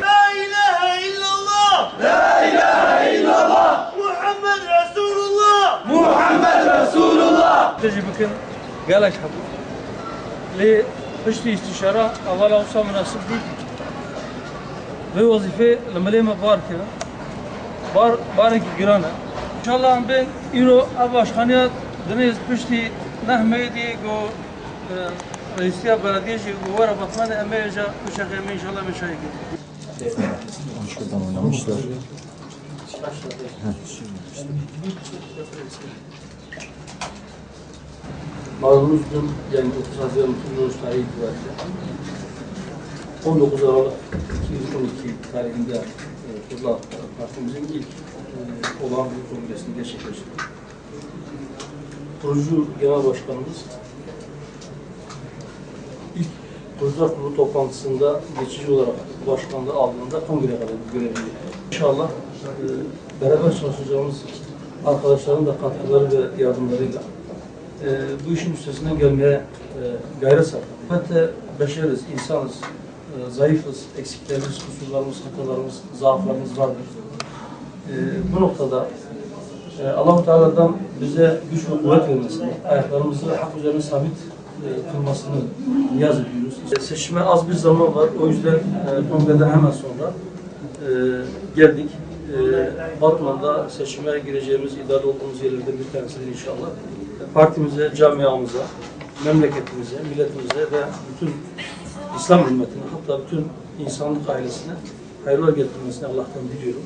لا إله إلا الله لا إله إلا الله محمد رسول الله تجي بكن قال لك حب لي بشتي استشارة أولا أوصى مناسب دي في وظيفة لما لي بار كده بار بارك جيرانة إن شاء الله عم بين إيرو أباش خانيات دنيز بشتي نهمة دي جو رئيسية بلدية جو ورا بطمان أميجا وشغل إن شاء الله مش هيك Şuradan oynamışlar. Malumunuz dün yani 9 Haziran Kuruluş tarihi itibariyle 19 Aralık 2012 tarihinde e, kurulan partimizin ilk e, olağan bir kongresini gerçekleştirdik. Kurucu Genel Başkanımız ilk Kurucular Kurulu toplantısında geçici olarak başkanlığı aldığında kongre kadar bir görevli. İnşallah e, beraber çalışacağımız arkadaşların da katkıları ve yardımlarıyla e, bu işin üstesinden gelmeye e, gayret sarf. Elbette beşeriz, insanız, e, zayıfız, eksiklerimiz, kusurlarımız, hatalarımız, zaaflarımız vardır. E, bu noktada e, Allah-u Teala'dan bize güç ve kuvvet vermesini, ayaklarımızı hak üzerine sabit e, kılmasını niyaz ediyoruz. E, seçime az bir zaman var, o yüzden e, kongreden hemen sonra e, geldik. E, Batman'da seçime gireceğimiz, idare olduğumuz yerlerden bir tanesidir inşallah. Partimize, camiamıza, memleketimize, milletimize ve bütün İslam ümmetine, hatta bütün insanlık ailesine hayırlar getirmesini Allah'tan diliyorum.